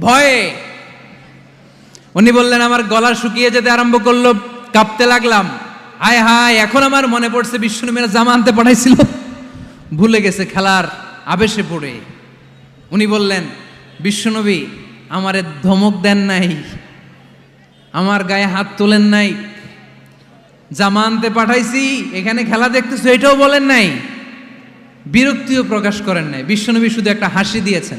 ভয়ে। উনি বললেন, আমার গলা শুকিয়ে যেতে আরম্ভ করল, কাঁপতে লাগলাম। হায় হায়, এখন আমার মনে পড়ছে বিশ্বনবীরা জামা আনতে পাঠাইছিল। ভুলে গেছে খেলার আবেশে পড়ে। উনি বললেন বিশ্বনবী আমারে ধমক দেন নাই। আমার গায়ে হাত তোলেন নাই। জামা আনতে পাঠাইছি, এখানে খেলা দেখতেছো, এটাও বলেন নাই। বিরক্তিও প্রকাশ করেন নাই। বিশ্বনবী শুধু একটা হাসি দিয়েছেন।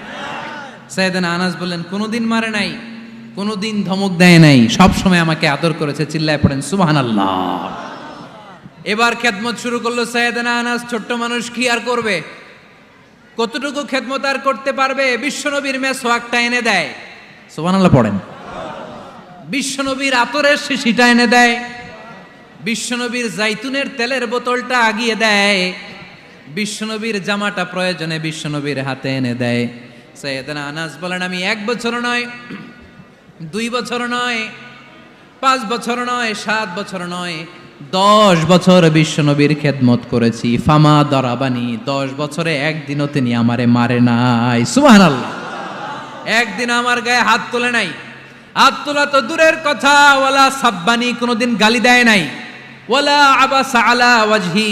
সাইদানা আনাস বললেন, কোনোদিন মারে নাই, কোনোদিন ধমক দেয় নাই সব সময় আমাকে আদর করেছে, চিল্লায় পড়েন সুবহান আল্লাহ এবার খেদমত শুরু করল সাইদানা আনাস, ছোট্ট মানুষ কি আর করবে? কতটুকু খেদমত আর করতে পারবে? বিশ্বনবীর মেসোয়াকটা এনে দেয় সুবহান আল্লাহ পড়েন। বিশ্বনবীর আতরের শিশিটা এনে দেয়, বিশ্বনবীর জাইতুনের তেলের বোতলটা আগিয়ে দেয়, বিশ্বনবীর জামাটা প্রয়োজনে বিশ্বনবীর হাতে এনে দেয়। সৈয়দনা আনাস বলেন, আমি এক বছর নয়, দুই বছর নয়, পাঁচ বছর নয়, সাত বছর নয়, দশ বছর বিশ্বনবীর খেদমত করেছি। ফামা দরাবানি, দশ বছরে একদিনও তিনি আমারে মারে নাই। সুহান আল্লাহ একদিন আমার গায়ে হাত তোলে নাই। হাত তোলা তো দূরের কথা, ওয়ালা সাব্বানি কোনোদিন গালি দেয় নাই। ওয়ালা আবাসা আলা ওয়াজহি।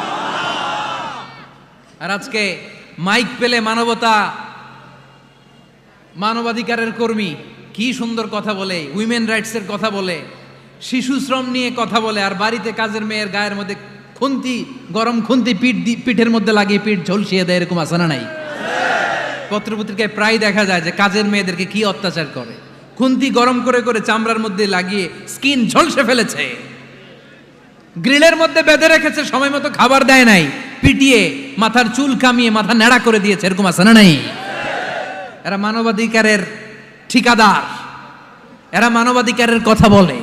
আর আজকে মাইক পেলে মানবতা, মানবাধিকারের কর্মী, কি সুন্দর কথা বলে উইমেন রাইটসের কথা বলে, শিশু শ্রম নিয়ে কথা বলে, আর বাড়িতে কাজের মেয়ের গায়ের মধ্যে খুন্তি, গরম খুন্তি, পিঠ পিঠের মধ্যে লাগিয়ে পিঠ ঝলসিয়ে দেয়, এরকম আছে না নাই। পত্রপত্রিকায় প্রায় দেখা যায় যে কাজের মেয়েদেরকে কি অত্যাচার করে। খুন্তি গরম করে করে চামড়ার মধ্যে লাগিয়ে স্কিন ঝলসে ফেলেছে। গ্রিলের মধ্যে বেঁধে রেখেছে, সময় মতো খাবার দেয় নাই। পিটিয়ে, মাথার চুল কামিয়ে, মাথা নেড়া করে দিয়েছে, এরকম আছে না নাই? এরা মানবাধিকারের ঠিকাদার। এরা মানবাধিকারের কথা বলে।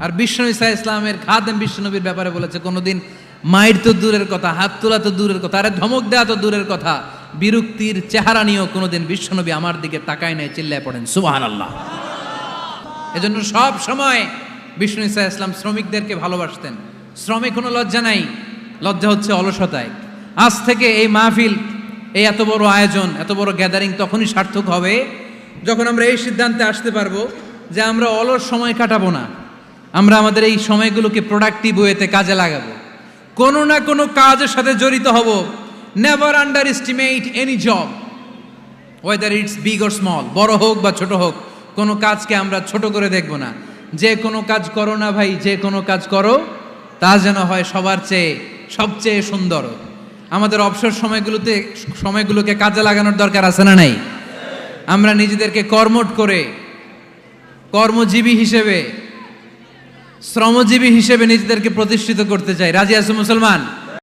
আর বিষ্ণু ইসা ইসলামের খাদেম বিষ্ণুনবীর ব্যাপারে বলেছে, কোনোদিন মায়ের তো দূরের কথা, হাত তোলা তো দূরের কথা, আরে ধমক দেওয়া তো দূরের কথা, বিরক্তির চেহারা নিয়েও কোনোদিন বিশ্বনবী আমার দিকে তাকায় নেয় চিল্লায় পড়েন সুবাহান আল্লাহ এজন্য সব সময় বিষ্ণু ইসা ইসলাম শ্রমিকদেরকে ভালোবাসতেন। শ্রমে কোনো লজ্জা নাই। লজ্জা হচ্ছে অলসতায়। আজ থেকে এই মাহফিল, এই এত বড় আয়োজন, এত বড় গ্যাদারিং তখনই সার্থক হবে যখন আমরা এই সিদ্ধান্তে আসতে পারব যে আমরা অলস সময় কাটাবো না। আমরা আমাদের এই সময়গুলোকে প্রোডাক্টিভ ওয়েতে কাজে লাগাবো। কোনো না কোনো কাজের সাথে জড়িত হব। Never under estimate any job whether it's big or small বড় হোক বা ছোট হোক, কোনো কাজকে আমরা ছোট করে দেখব না। যে কোনো কাজ করো না ভাই, যে কোনো কাজ করো, তা যেন হয় সবার চেয়ে সবচেয়ে সুন্দর। আমাদের অবসর সময়গুলোতে, সময়গুলোকে কাজে লাগানোর দরকার আছে না নাই? আমরা নিজেদেরকে কর্মট করে, কর্মজীবী হিসেবে, শ্রমজীবী হিসেবে নিজেদেরকে প্রতিষ্ঠিত করতে চাই। রাজি আছে মুসলমান?